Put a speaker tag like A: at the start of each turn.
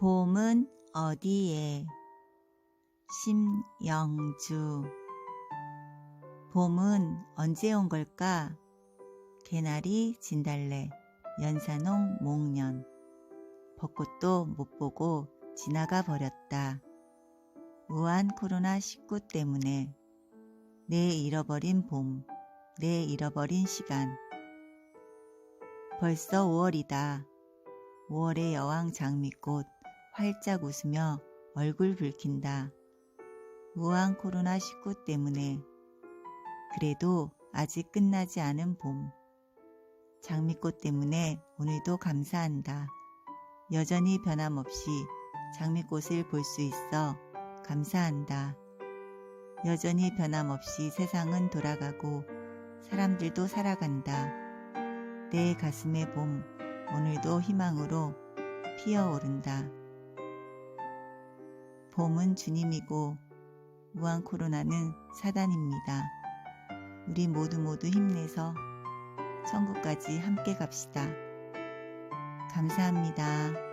A: 봄은 어디에? 심영주 봄은 언제 온 걸까? 개나리 진달래 연산홍 목련 벚꽃도 못 보고 지나가 버렸다. 무한 코로나19 때문에 내 잃어버린 봄, 내 잃어버린 시간. 벌써 5월이다. 5월의 여왕 장미꽃 활짝 웃으며 얼굴 붉힌다. 무한 코로나19 때문에 그래도 아직 끝나지 않은 봄. 장미꽃 때문에 오늘도 감사한다. 여전히 변함없이 장미꽃을 볼 수 있어 감사한다. 여전히 변함없이 세상은 돌아가고 사람들도 살아간다. 내 가슴의 봄, 오늘도 희망으로 피어오른다. 봄은 주님이고 무한 코로나는 사단입니다. 우리 모두 모두 힘내서 천국까지 함께 갑시다. 감사합니다.